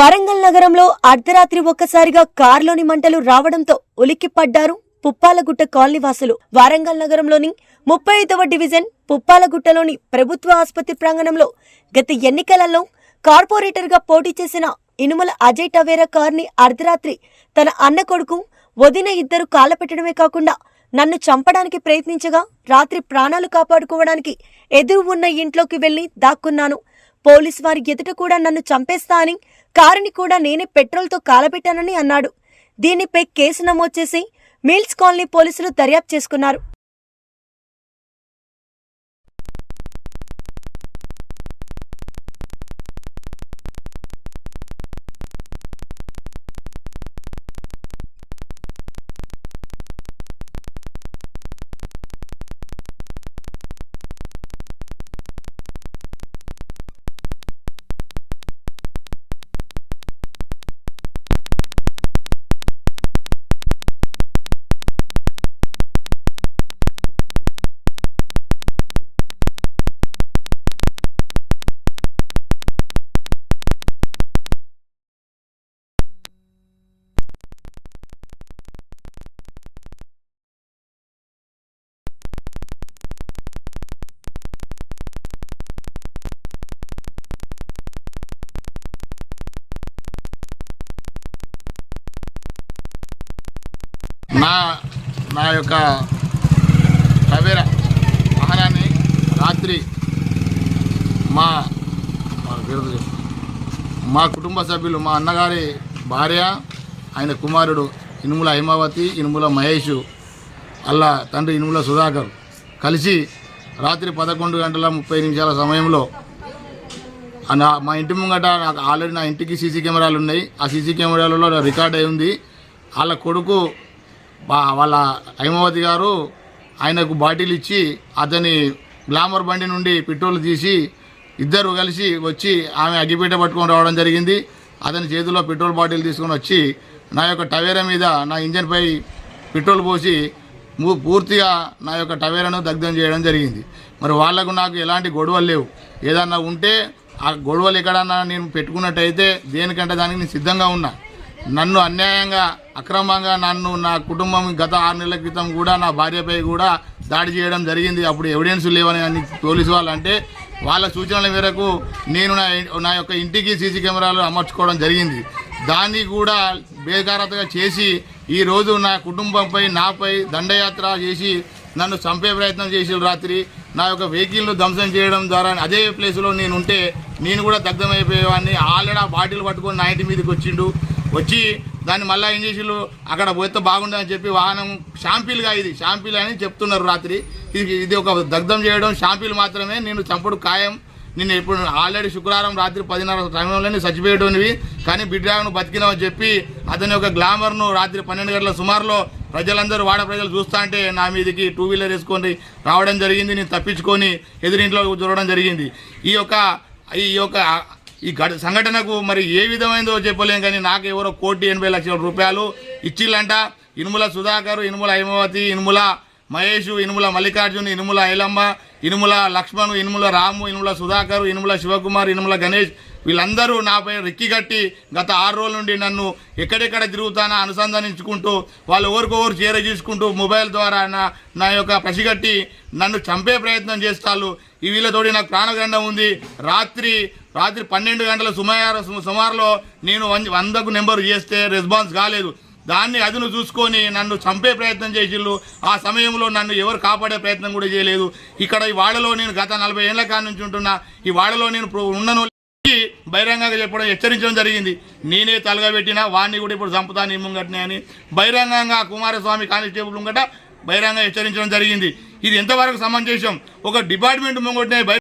వరంగల్ నగరంలో అర్ధరాత్రి ఒక్కసారిగా కారులోని మంటలు రావడంతో ఉలిక్కిపడ్డారు పుప్పాలగుట్ట కాలనీవాసులు. వారంగల్ వరంగల్ నగరంలోని ముప్పై ఐదవ డివిజన్ పుప్పాలగుట్టలోని ప్రభుత్వ ఆసుపత్రి ప్రాంగణంలో గత ఎన్నికలలో కార్పొరేటర్గా పోటీ చేసిన ఇనుమల అజయ్ టవేరా కార్ని అర్ధరాత్రి తన అన్న కొడుకు వదిన ఇద్దరు కాలపెట్టడమే కాకుండా నన్ను చంపడానికి ప్రయత్నించగా రాత్రి ప్రాణాలు కాపాడుకోవడానికి ఎదురు ఉన్న ఇంట్లోకి వెళ్ళి దాక్కున్నాను. పోలీస్ వారి ఎదుట కూడా నన్ను చంపేస్తా అని కారుని కూడా నేనే పెట్రోల్తో కాలబెట్టానని అన్నాడు. దీనిపై కేసు నమోదు చేసి మిల్స్ కాలనీ పోలీసులు దర్యాప్తు చేసుకున్నారు. నా నా యొక్క టవేరా వాహనాన్ని రాత్రి మా మా కుటుంబ సభ్యులు మా అన్నగారి భార్య ఆయన కుమారుడు ఇనుముల హైమావతి ఇనుముల మహేష్ అల్లా తండ్రి ఇనుముల సుధాకర్ కలిసి రాత్రి పదకొండు గంటల ముప్పై నిమిషాల సమయంలో నా మా ఇంటి ముంగట నాకు ఆల్రెడీ నా ఇంటికి సీసీ కెమెరాలు ఉన్నాయి. ఆ సీసీ కెమెరాలలో రికార్డ్ అయి ఉంది. వాళ్ళ కొడుకు వాళ్ళ హైమావతి గారు ఆయనకు బాటిల్ ఇచ్చి అతని గ్లామర్ బండి నుండి పెట్రోల్ తీసి ఇద్దరు కలిసి వచ్చి ఆమె అగ్గిపీట పట్టుకొని రావడం జరిగింది. అతని చేతిలో పెట్రోల్ బాటిల్ తీసుకొని వచ్చి నా యొక్క టవేరా మీద నా ఇంజన్పై పెట్రోల్ పోసి పూర్తిగా నా యొక్క టవేరాను దగ్ధం చేయడం జరిగింది. మరి వాళ్ళకు నాకు ఎలాంటి గొడవలు లేవు. ఏదన్నా ఉంటే ఆ గొడవలు ఎక్కడన్నా నేను పెట్టుకున్నట్టయితే దేనికంటే దానికి నేను సిద్ధంగా ఉన్నా. నన్ను అన్యాయంగా అక్రమంగా నన్ను నా కుటుంబం గత ఆరు నెలల క్రితం కూడా నా భార్యపై కూడా దాడి చేయడం జరిగింది. అప్పుడు ఎవిడెన్స్ లేవని అని పోలీసు వాళ్ళు అంటే వాళ్ళ సూచనల మేరకు నేను నా నా యొక్క ఇంటికి సీసీ కెమెరాలు అమర్చుకోవడం జరిగింది. దాన్ని కూడా బేకారతగా చేసి ఈరోజు నా కుటుంబంపై నాపై దండయాత్ర చేసి నన్ను చంపే ప్రయత్నం చేసి రాత్రి. నా యొక్క వెహికల్ను ధ్వంసం చేయడం ద్వారా అదే ప్లేస్లో నేను ఉంటే నేను కూడా దగ్ధమైపోయేవాడిని. ఆల్రెడీ ఆ బాటిల్ పట్టుకొని నా ఇంటి మీదకి వచ్చిండు. వచ్చి దాన్ని మళ్ళీ ఏం చేసిళ్ళు అక్కడ పోతే బాగుండదని చెప్పి వాహనం షాంపిల్గా ఇది షాంపిల్ అని చెప్తున్నారు రాత్రి. ఇది ఇది ఒక దగ్ధం చేయడం షాంపిల్ మాత్రమే నేను చంపుడు ఖాయం. నేను ఇప్పుడు ఆల్రెడీ శుక్రవారం రాత్రి పదిన్నర సమయంలోనే చచ్చిపోయేటోనివి. కానీ బిడ్డను బతికినామని చెప్పి అతని యొక్క గ్లామర్ను రాత్రి పన్నెండు గంటల సుమారులో ప్రజలందరూ వాడ ప్రజలు చూస్తా అంటే నా మీదకి టూ వీలర్ వేసుకొని రావడం జరిగింది. నేను తప్పించుకొని ఎదురింట్లో చూడడం జరిగింది. ఈ యొక్క ఈ యొక్క ఈ ఘట సంఘటనకు మరి ఏ విధమైందో చెప్పలేం కానీ నాకు ఎవరో కోటి ఎనభై లక్షల రూపాయలు ఇచ్చిల్లంట. ఇనుముల సుధాకర్ ఇనుముల హైమవతి ఇనుముల మహేష్ ఇనుముల మల్లికార్జున్ ఇనుముల ఐలమ్మ ఇనుముల లక్ష్మణ్ ఇనుముల రాము ఇనుముల సుధాకర్ ఇనుముల శివకుమార్ ఇనుముల గణేష్ వీళ్ళందరూ నాపై రెక్కి కట్టి గత ఆరు రోజుల నుండి నన్ను ఎక్కడెక్కడ తిరుగుతానా అనుసంధానించుకుంటూ వాళ్ళు ఎవరికొవరు చేర చేసుకుంటూ మొబైల్ ద్వారా నా నా యొక్క పసిగట్టి నన్ను చంపే ప్రయత్నం చేస్తారు ఈ వీళ్ళతోటి నాకు ప్రాణగండం ఉంది. రాత్రి రాత్రి పన్నెండు గంటల సుమారు సుమారులో నేను వంద- వందకు నెంబర్ చేస్తే రెస్పాన్స్ కాలేదు. దాన్ని అదును చూసుకొని నన్ను చంపే ప్రయత్నం చేసిళ్ళు. ఆ సమయంలో నన్ను ఎవరు కాపాడే ప్రయత్నం కూడా చేయలేదు. ఇక్కడ ఈ వాడలో నేను గత నలభై ఏళ్ళ కాడి నుంచి ఉంటున్నా. ఈ వాడలో నేను ఉన్నను బహిరంగంగా చెప్పడం హెచ్చరించడం జరిగింది. నేనే తలగబెట్టినా వాడిని కూడా ఇప్పుడు చంపుతాను ఈ బహిరంగంగా కుమారస్వామి కానిస్టేబుల్ ముంగట బహిరంగ హెచ్చరించడం జరిగింది. ఇది ఎంతవరకు సమంజసం? ఒక డిపార్ట్మెంట్ ముంగటనే